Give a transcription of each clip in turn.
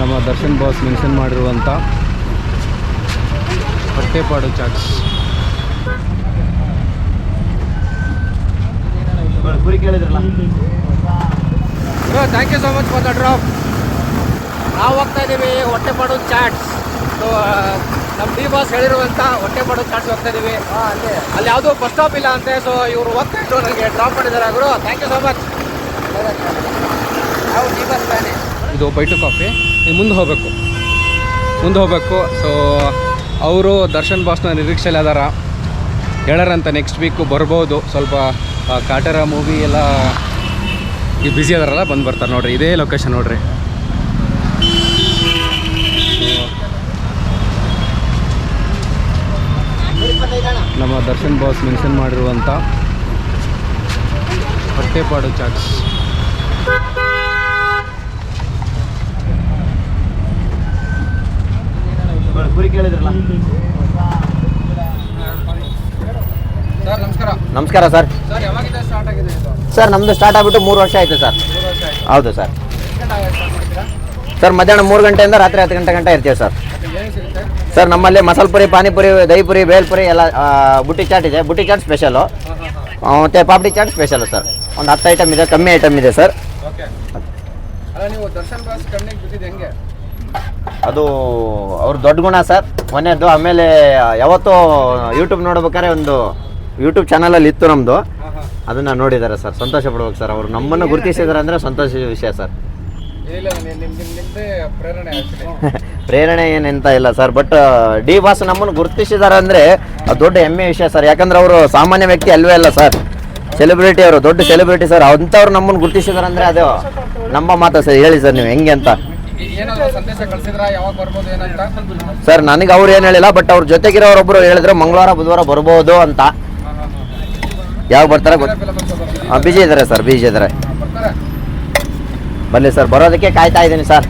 ನಮ್ಮ Darshan boss mention ಮಾಡಿರುವಂಥ ಹೊಟ್ಟೆಪಾಡು ಚಾಟ್ಸ್. ಕುರಿ ಕೇಳಿದ್ರಲ್ಲ? Thank you so much for the drop ನಾವು ಹೋಗ್ತಾ ಇದ್ದೀವಿ ಹೊಟ್ಟೆಪಾಡು ಚಾಟ್ಸ್. ಸೊ ನಮ್ಮ ಡಿ ಬಾಸ್ ಹೇಳಿರುವಂಥ ಹೊಟ್ಟೆಪಾಡು ಚಾಟ್ಸ್ ಹೋಗ್ತಾ ಇದ್ದೀವಿ ಅಲ್ಲಿ ಯಾವುದೂ ಬಸ್ ಸ್ಟಾಪ್ ಇಲ್ಲ ಅಂತೆ ಸೊ ಇವರು ಹೋಗ್ತಾ ಇದ್ರು ನನಗೆ ಡ್ರಾಪ್ ಮಾಡಿದ್ದಾರೆ ಗುರು. ಥ್ಯಾಂಕ್ ಯು ಸೊ ಮಚ್ ನಾವು ಡಿ ಬಾಸ್ ಫ್ಯಾನೆ. ಇದು ಬೈಟು ಕಾಫಿ. ಮುಂದೆ ಹೋಗಬೇಕು. ಮುಂದೆ ಹೋಗಬೇಕು. ಸೊ ಅವರು ದರ್ಶನ್ ಬಾಸ್ನ ನಿರೀಕ್ಷೆಯಲ್ಲಿ ಅದಾರ. ಹೇಳಾರಂತ ನೆಕ್ಸ್ಟ್ ವೀಕು ಬರ್ಬೋದು. ಸ್ವಲ್ಪ ಕಾಟರ ಮೂವಿ ಎಲ್ಲ ಈ ಬ್ಯುಸಿ ಅದಾರಲ್ಲ, ಬಂದು ಬರ್ತಾರೆ ನೋಡ್ರಿ. ಇದೇ ಲೊಕೇಶನ್ ನೋಡ್ರಿ. ನಮ್ಮ ದರ್ಶನ್ ಬಾಸ್ ಮೆನ್ಷನ್ ಮಾಡಿರುವಂಥ ಹೊಟ್ಟೆಪಾಡು ಚಾಟ್ಸ್ ಕುರಿ ಕೇಳಿದ್ರಲ್ಲ. ಸರ್ ನಮಸ್ಕಾರ. ನಮಸ್ಕಾರ ಸರ್. ಸರ್ ನಮ್ದು ಸ್ಟಾರ್ಟ್ ಆಗಿದೆ ಇದು? ಸರ್ ನಮ್ಮದು ಸ್ಟಾರ್ಟ್ ಆಗ್ಬಿಟ್ಟು ಮೂರು ವರ್ಷ ಆಯಿತು ಸರ್. ಮೂರು ವರ್ಷ ಆಯ್ತು. ಹೌದು ಸರ್. ಸರ್ ಮಧ್ಯಾಹ್ನ ಮೂರು ಗಂಟೆಯಿಂದ ರಾತ್ರಿ ಹತ್ತು ಗಂಟೆ ಗಂಟೆ ಇರ್ತೀವಿ ಸರ್. ಸರ್ ನಮ್ಮಲ್ಲಿ ಮಸಾಲೆ ಪುರಿ ಪಾನಿಪುರಿ ದಹಿಪುರಿ ಬೇಲ್ಪುರಿ ಎಲ್ಲ ಬುಟ್ಟಿ ಚಾಟ್ ಇದೆ. ಬುಟ್ಟಿ ಚಾಟ್ ಸ್ಪೆಷಲು ಮತ್ತು ಪಾಪಡಿ ಚಾಟ್ ಸ್ಪೆಷಲು ಸರ್. ಒಂದು ಹತ್ತು ಐಟಮ್ ಇದೆ ಕಮ್ಮಿ ಐಟಮ್ ಇದೆ ಸರ್. ಅದು ಅವ್ರ ದೊಡ್ಡ ಗುಣ ಸರ್. ಮೊನ್ನೆದ್ದು ಆಮೇಲೆ ಯಾವತ್ತೂ ಯೂಟ್ಯೂಬ್ ನೋಡ್ಬೇಕಾದ್ರೆ ಒಂದು ಯೂಟ್ಯೂಬ್ ಚಾನಲಲ್ಲಿ ಇತ್ತು ನಮ್ಮದು ಅದನ್ನು ನೋಡಿದ್ದಾರೆ ಸರ್. ಸಂತೋಷ ಪಡ್ಬೇಕು ಸರ್. ಅವರು ನಮ್ಮನ್ನು ಗುರುತಿಸಿದ್ದಾರೆ ಅಂದರೆ ಸಂತೋಷದ ವಿಷಯ ಸರ್. ಪ್ರೇರಣೆ ಏನಂತ ಇಲ್ಲ ಸರ್. ಬಟ್ ಡಿ ಬಾಸ್ ನಮ್ಮನ್ನು ಗುರುತಿಸಿದ್ದಾರೆ ಅಂದರೆ ಅದು ದೊಡ್ಡ ಹೆಮ್ಮೆ ವಿಷಯ ಸರ್. ಯಾಕಂದ್ರೆ ಅವರು ಸಾಮಾನ್ಯ ವ್ಯಕ್ತಿ ಅಲ್ವೇ ಅಲ್ಲ ಸರ್. ಸೆಲೆಬ್ರಿಟಿ ಅವರು ದೊಡ್ಡ ಸೆಲೆಬ್ರಿಟಿ ಸರ್. ಅಂಥವ್ರು ನಮ್ಮನ್ನು ಗುರುತಿಸಿದ್ದಾರೆ ಅಂದರೆ ಅದು ನಮ್ಮ ಮಾತು ಸರ್. ಹೇಳಿ ಸರ್ ನೀವು ಹೆಂಗೆ ಅಂತ. ಏನಾದರೂ ಸಂದೇಶ ಕಳಿಸಿದ್ರ ಯಾವಾಗ ಬರ್ಬೋದು ಏನಂತ ಸರ್ ನನಗೆ ಅವ್ರು ಏನು ಹೇಳಿಲ್ಲ ಬಟ್ ಅವ್ರ ಜೊತೆಗಿರೋರೊಬ್ರು ಹೇಳಿದ್ರು ಮಂಗಳವಾರ ಬುಧವಾರ ಬರ್ಬೋದು ಅಂತ ಯಾವಾಗ ಬರ್ತಾರೆ ಬಿಜಿ ಇದ್ದಾರೆ ಸರ್ ಬಿಜಿ ಇದ್ದಾರೆ ಬನ್ನಿ ಸರ್ ಬರೋದಕ್ಕೆ ಕಾಯ್ತಾ ಇದ್ದೀನಿ sir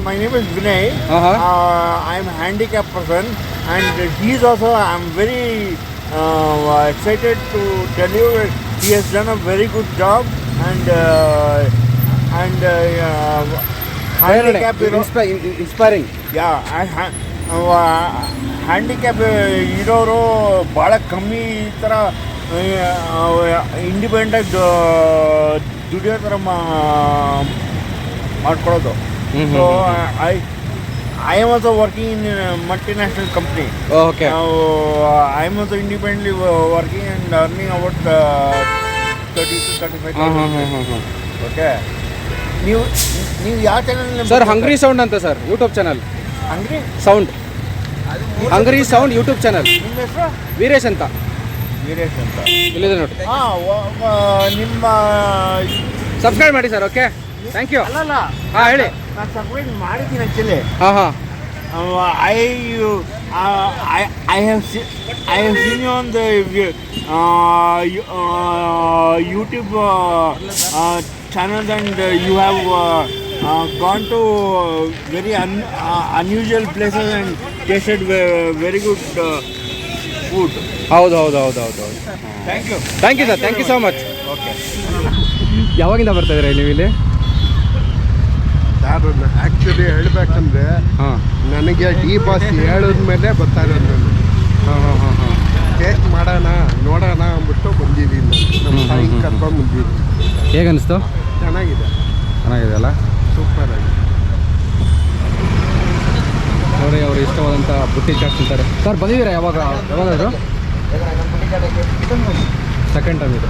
My name is Vinay. Uh-huh. Uh, I'm a handicapped person, and am also. I'm very uh, excited to tell you that he has done a very good job, and uh, and uh. Know, inspiring ha- handicap ಇರೋರು ಭಾಳ ಕಮ್ಮಿ ಈ ಥರ independent ದುಡಿಯೋ ಥರ ಮಾಡ್ಕೊಳ್ಳೋದು. So I I am also working in multinational company okay I am also independently working and earning about thirty to thirty five okay ನೀವು ನೀವು ಯಾವ ಚಾನಲ್ ಸರ್ ಹಂಗ್ರಿ ಸೌಂಡ್ ಅಂತ sir YouTube channel hungry sound hungry sound YouTube channel ನಿಮ್ಮ ಹೆಸರು? ವೀರೇಶ್ ಅಂತ. ವೀರೇಶ್ ಅಂತ. ಇಲ್ಲಿದೆ ನೋಡಿ. ಹಾಂ ನಿಮ್ಮ ಸಬ್ಸ್ಕ್ರೈಬ್ ಮಾಡಿ ಸರ್ ಓಕೆ ಥ್ಯಾಂಕ್ ಯು ಅಲ್ಲಲ್ಲ ಹಾಂ ಹೇಳಿ. ನಾನು ಸಬ್ಸ್ಕ್ರೈಬ್ ಮಾಡಿದ್ದೀನಿ ಆ್ಯಕ್ಚುಲಿ ಹಾಂ ಹಾಂ. I I I have I have seen you on the YouTube channels and you have gone to very un- uh, unusual places and tasted ve- very good uh, food. ಹೌದು ಹೌದು ಹೌದು ಹೌದು ಹೌದು. Thank you thank you sir thank you so much okay ಯಾವಾಗಿಂದ ಬರ್ತಾ ಇದ್ದೀರಾ ನೀವು ಇಲ್ಲಿ? ಯಾರು ಆ್ಯಕ್ಚುಲಿ ಹೇಳಬೇಕಂದ್ರೆ ಹಾಂ. ನನಗೆ ಡಿ ಬಾಸ್ ಹೇಳಿದ ಮೇಲೆ ಬರ್ತಾ ಇರೋದು ನಾನು. ಹಾಂ ಹಾಂ ಹಾಂ ಹಾಂ. ಟೇಸ್ಟ್ ಮಾಡೋಣ ನೋಡೋಣ ಅಂದ್ಬಿಟ್ಟು ಬಂದಿದ್ದೀನಿ ನಮ್ಮ ತಾಯಿ. ಕರ್ಕೊಂಡು ಬಂದಿದ್ದೀನಿ. ಹೇಗನ್ನಿಸ್ತು ಚೆನ್ನಾಗಿದೆ. ಚೆನ್ನಾಗಿದೆ ಅಲ್ಲ? ಸೂಪರ್ ಆಗಿದೆ. ನೋಡಿ ಅವರು ಇಷ್ಟವಾದಂಥ ಬುಟ್ಟಿ ಚಾಟ್ ತಿಂತಾರೆ. ಸರ್ ಬಂದಿದ್ದೀರಾ ಯಾವಾಗ? ಯಾವಾಗಾದ್ರು ಸೆಕೆಂಡ್ ಟೈಮ್ ಇದು.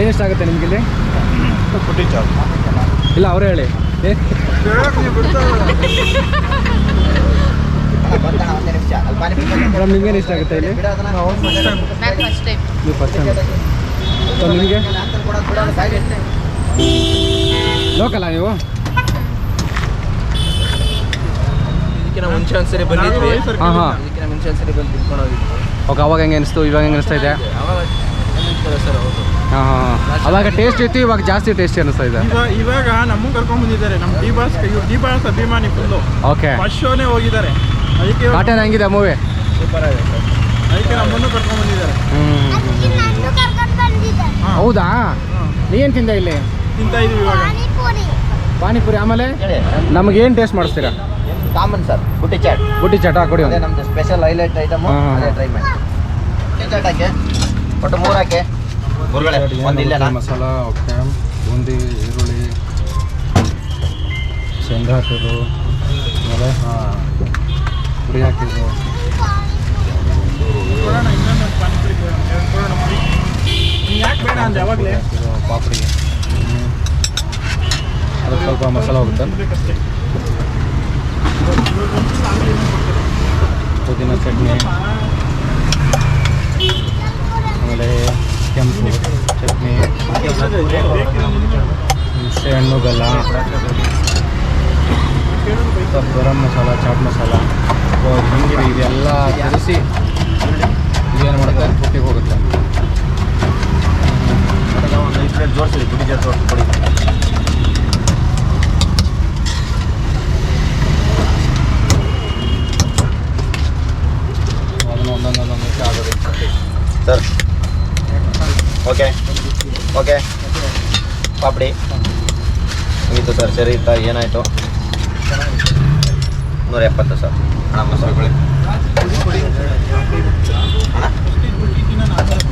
ಏನೆಷ್ಟಾಗುತ್ತೆ ನಿಮ್ಗೆ ಇಲ್ಲಿ? ಬುಟ್ಟಿ ಚಾಟ್ ಇಲ್ಲ ಅವರೇ ಹೇಳಿ. ಏ? ಮೇಡಮ್ ನಿಮ್ಗೇನು ಇಷ್ಟ ಆಗುತ್ತೆ ಇಲ್ಲಿ? ನಾನು ಫಸ್ಟ್ ಟೈಮ್ ನೀವು ಫಸ್ಟ್ ಟೈಮ್ ಸೊ ನಿಮಗೆ? ಲೋಕಲ್ಲ ನೀವು ಇದಕ್ಕಿಂತ ಮುಂಚೆ ಒಂದ್ಸರಿ ಬಂದಿದ್ವಿ. ಹಾಂ ಹಾಂ. ಇದಕ್ಕಿಂತ ಮುಂಚೆ ಒಂದ್ಸರಿ ಬಂದು ತಿನ್ಕೊಂಡು ಹೋಗಿದ್ವಿ. ಓಕೆ ಅವಾಗ ಹೆಂಗೆ ಅನಿಸ್ತು? ಇವಾಗ ಹೆಂಗೆ ಅನಿಸ್ತಾ ಇದೆ? ಅವಾಗ ಏನಿರ್ತದೆ ಸರ್ ಹೌದು. ಹಾಂ ಹಾಂ ಅವಾಗ ಟೇಸ್ಟ್ ಇತ್ತು ಇವಾಗ ಜಾಸ್ತಿ ಟೇಸ್ಟಿ ಅನಿಸ್ತಾ ಇದೆ. ಇವ- ಇವಾಗ ನಮ್ಮನ್ನು ಕರ್ಕೊಂಡ್ ಬಂದಿದ್ದಾರೆ. ನಮ್ಮ ಡಿ ಬಾಸ್ ಇವ್ರು ಡಿ ಬಾಸ್ ಅಭಿಮಾನಿ ಫುಲ್ಲು ಓಕೆ. ಫಸ್ಟ್ ಶೋನೇ ಹೋಗಿದ್ದಾರೆ. ಅದಕ್ಕೆ ಇವ್ರು- ಕಾಟನ್ ಹೆಂಗಿದೆ ಮೂವಿ ಸೂಪರ್ ಆಗಿದೆ ಸರ್. ಅದಕ್ಕೆ ನಮ್ಮನ್ನು ಕರ್ಕೊಂಡ್ ಬಂದಿದ್ದಾರೆ. ಹ್ಞೂ ಹೌದಾ? ನೀ ಏನು ತಿಂದೆ ಇಲ್ಲಿ? ತಿಂತಾ ಇದೀವಿ ಇವಾಗ. ಪಾನಿಪುರಿ. ಪಾನಿಪುರಿ ಆಮೇಲೆ ನಮ್ಗೆ ನಮಗೆ ಏನು ಟೇಸ್ಟ್ ಮಾಡಿಸ್ತೀರಾ ಕಾಮನ್ ಸರ್ ಗುಟ್ಟಿ ಚಾಟ್. ಬುಟ್ಟಿ ಚಾಟ್ ಕೊಡಿ ಅದೇ ನಮ್ದು ಸ್ಪೆಷಲ್ ಹೈಲೈಟ್ ಐಟಮ್ ಅದೇ. ಟ್ರೈ ಮಾಡಿ. ಬುಟ್ಟಿ ಚಾಟ್ ಹಾಕಿ. ಒಟ್ಟು ಮೂರು ಹಾಕಿ. ಒಂದು ಇಲ್ಲ ಮಸಾಲ ಓಕೆ. ಬೂಂದಿ ಈರುಳ್ಳಿ ಶೇಂಗಾ ಹಾಕಿದ್ರು ಆಮೇಲೆ ಹಾಂ ಪುರಿ ಹಾಕಿದ್ರು ಕೊಡೋಣ ಅದಕ್ಕೆ ಸ್ವಲ್ಪ ಮಸಾಲ ಹೋಗುತ್ತೆ. ಪುದಿನ ಚಟ್ನಿ. ಆಮೇಲೆ ಕೆಂಪು ಚಟ್ನಿ. ಹುಣಸೆಹಣ್ಣು ಬೆಲ್ಲ. ಗರಂ ಮಸಾಲ, ಚಾಟ್ ಮಸಾಲ. ಹಿಂಗಿರಿ ಇದೆಲ್ಲ ಕಲಿಸಿ ಏನು ಮಾಡುತ್ತೆ? ಪುಟ್ಟಿಗೆ ಹೋಗುತ್ತೆ. ಒಂದು ಗುಡಿ ಪ್ಲೇಟ್ ಜೋಡಿಸಿ ಬುಟ್ಟಿ ಚಾಟ್ ಕೊಡಿ ಅದನ್ನು ಒಂದೊಂದು ಒಂದೊಂದು ನಿಮಿಷ ಆಗೋದು ಸರ್ ಓಕೆ ಓಕೆ ಪಾಪಡಿ. ಮುಗೀತು ಸರ್ ಸರಿ ಇತ್ತ ಏನಾಯಿತು? ನೂರ ಎಪ್ಪತ್ತು ಸರ್ ಹಣ ಮಸಾಲೆಗಳು ಹಣ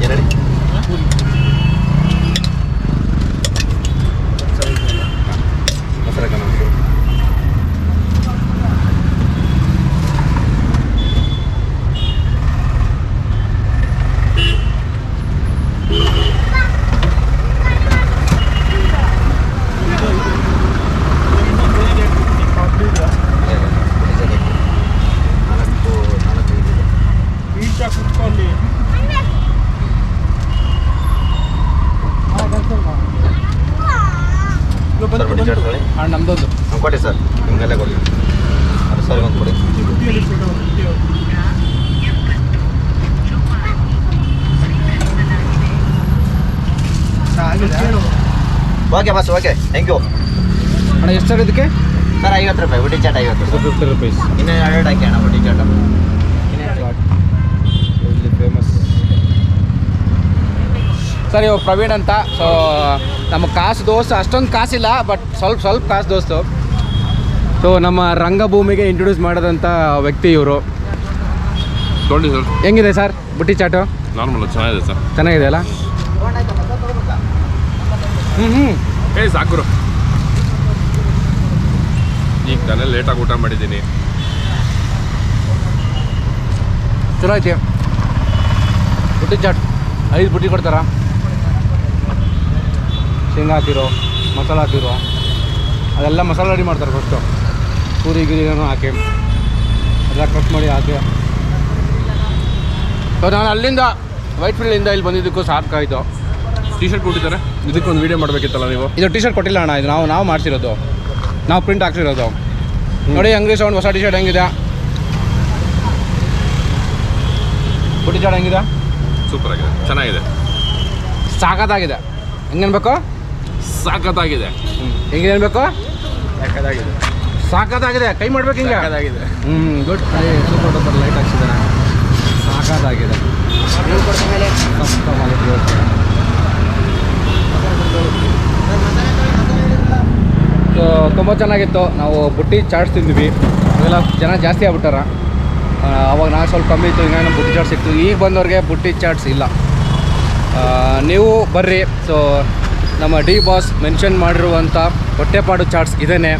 ಎರಡು ಮಸಾಲೆ ಕಮ್ಮಿ ನಾಲ್ಕು ನಾಲ್ಕು ಇದೆ ಈಚ ಕುತ್ಕೊಳ್ಳಿ ಸರ್ ಬುಟ್ಟಿ ಚಾಟ್ ಕೊಡಿ ಹಾಂ ನಮ್ಮದೊಂದು ಹ್ಞೂ ಕೊಡಿ ಸರ್ ನಿಮಗೆಲ್ಲ ಕೊಡಿ. ಅದು ಸರ್ ಒಂದು ಕೊಡಿ. ಓಕೆ ಬಸ್ ಓಕೆ ಥ್ಯಾಂಕ್ ಯು ಅಣ್ಣ ಎಷ್ಟು ಇದಕ್ಕೆ? ಸರ್ ಐವತ್ತು ರೂಪಾಯಿ ಬುಟ್ಟಿ ಚಾಟ್ ಐವತ್ತು ರೂಪಾಯಿ. ಫಿಫ್ಟಿ ರುಪೀಸ್ ಇನ್ನೇ ಎರಡು ಹಾಕಿ ಅಣ್ಣ ಬುಟ್ಟಿ ಚಾಟ್. ಇಲ್ಲಿ ಫೇಮಸ್ ಸರ್ ಇವಾಗ ಪ್ರವೀಣ್ ಅಂತ. ಸೊ ನಮ್ಮ ಕಾಸು ದೋಸ್ತು ಅಷ್ಟೊಂದು ಕಾಸಿಲ್ಲ ಬಟ್ ಸ್ವಲ್ಪ ಸ್ವಲ್ಪ ಕಾಸು ದೋಸ್ತು. ಸೊ ನಮ್ಮ ರಂಗಭೂಮಿಗೆ ಇಂಟ್ರೊಡ್ಯೂಸ್ ಮಾಡಿದಂಥ ವ್ಯಕ್ತಿ ಇವರು. ಸರ್. ಹೆಂಗಿದೆ ಸರ್ ಬುಟ್ಟಿ ಚಾಟು? ನಾರ್ಮಲ್ ಚೆನ್ನಾಗಿದೆ ಸರ್. ಚೆನ್ನಾಗಿದೆ ಅಲ್ಲ? ಹ್ಞೂ ಹ್ಞೂ ಏ ಸಾಕುರು ಈಗ ತಾನೇ ಲೇಟಾಗಿ ಊಟ ಮಾಡಿದ್ದೀನಿ. ಚಲೋ ಐತಿ ಬುಟ್ಟಿ ಚಾಟ್ ಐದು ಬುಟ್ಟಿ ಕೊಡ್ತಾರ? ಶೇಂಗಾ ಹಾಕಿರೋ ಮಸಾಲ ಹಾಕಿರೋ ಅದೆಲ್ಲ ಮಸಾಲೆ ರೆಡಿ ಮಾಡ್ತಾರೆ ಫಸ್ಟು ಗಿರಿನೂ ಹಾಕಿ. ಎಲ್ಲ ಕಟ್ ಮಾಡಿ ಹಾಕಿ. ಸೊ ನಾನು ಅಲ್ಲಿಂದ ವೈಟ್ ಫೀಲ್ಡಿಂದ ಇಲ್ಲಿ ಬಂದಿದ್ದಕ್ಕೂ ಸಾಕಾಯಿತು ಟೀ ಶರ್ಟ್ ಕೊಟ್ಟಿದ್ದಾರೆ. ಇದಕ್ಕೊಂದು ವೀಡಿಯೋ ಮಾಡಬೇಕಿತ್ತಲ್ಲ ನೀವು? ಇದು ಟಿ ಶರ್ಟ್ ಕೊಟ್ಟಿಲ್ಲ ಅಣ್ಣ ಇದು ನಾವು ನಾವು ಮಾಡ್ತಿರೋದು ನಾವು ಪ್ರಿಂಟ್ ಹಾಕ್ಸಿರೋದು. ನೋಡಿ ಅಂಗಡಿ ಸೌಂಡ್ ಹೊಸ ಟಿ ಶರ್ಟ್ ಹೆಂಗಿದೆ? ಬುಟ್ಟಿ ಚಾಟ್ ಹೆಂಗಿದೆ? ಸೂಪರ್ ಆಗಿದೆ. ಚೆನ್ನಾಗಿದೆ. ಸಾಕತ್ತಾಗಿದೆ. ಹೆಂಗನ್ಬೇಕು ಸಾಕತ್ತಾಗಿದೆ. ಹೆಂಗೇನ್ಬೇಕು ಅನ್ಬೇಕು ಸಾಕತ್ತಾಗಿದೆ. ಸಾಕತ್ತಾಗಿದೆ ಕೈ ಮಾಡ್ಬೇಕು ಹಿಂಗೆ. ಹ್ಞೂ ಗುಡ್. ಸೂಪರ್ ಡೂಪರ್ ಲೈಟ್ ಹಾಕ್ಸಿದ್ದಾರೆ. ಸಾಕಾದಾಗಿದೆ. ಸೊ ತುಂಬ ಚೆನ್ನಾಗಿತ್ತು. ನಾವು ಬುಟ್ಟಿ ಚಾಟ್ಸ್ ತಿಂದ್ವಿ. ಅವೆಲ್ಲ ಜನ ಜಾಸ್ತಿ ಆಗ್ಬಿಟ್ಟಾರ. ಅವಾಗ ನಾ ಸ್ವಲ್ಪ ಕಮ್ಮಿ ಇತ್ತು ನಮ್ಮ ಬುಟ್ಟಿ ಚಾಟ್ಸ್ ಇತ್ತು ಈಗ ಬಂದವ್ರಿಗೆ ಬುಟ್ಟಿ ಚಾಟ್ಸ್ ಇಲ್ಲ. ನೀವು ಬರ್ರಿ. ಸೊ ನಮ್ಮ ಡಿ ಬಾಸ್ ಮೆನ್ಷನ್ ಮಾಡಿರುವಂಥ ಹೊಟ್ಟೆಪಾಡು ಚಾಟ್ಸ್ ಇದೇನೆ.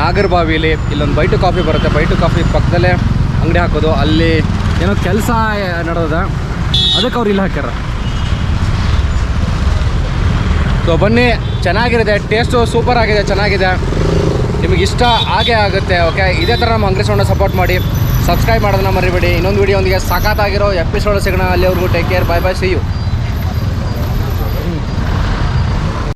ನಾಗರಬಾವಿಲಿ ಇಲ್ಲೊಂದು ಬೈಟು ಕಾಫಿ ಬರುತ್ತೆ. ಬೈಟು ಕಾಫಿ ಪಕ್ಕದಲ್ಲೇ ಅಂಗಡಿ ಹಾಕೋದು. ಅಲ್ಲಿ ಏನೋ ಕೆಲಸ ನಡೆದ ಅದಕ್ಕೆ ಅವ್ರು ಇಲ್ಲಿ ಹಾಕ್ಯಾರ. ಸೊ ಬನ್ನಿ. ಚೆನ್ನಾಗಿರುತ್ತೆ ಟೇಸ್ಟು ಸೂಪರ್ ಆಗಿದೆ. ಚೆನ್ನಾಗಿದೆ. ನಿಮಗೆ ಇಷ್ಟ ಆಗೇ ಆಗುತ್ತೆ ಓಕೆ ಇದೇ ಥರ ನಮ್ಮ ಅಂಗಡಿ ಸಪೋರ್ಟ್ ಮಾಡಿ. ಸಬ್ಸ್ಕ್ರೈಬ್ ಮಾಡೋದನ್ನ ಮರಿಬೇಡಿ. ಇನ್ನೊಂದು ವೀಡಿಯೋ ಒಂದಿಗೆ ಸಾಕಾತಾಗಿರೋ ಎಪಿಸೋಡ್ ಸಿಗೋಣ. ಅಲ್ಲಿವರೆಗೂ take care bye bye see you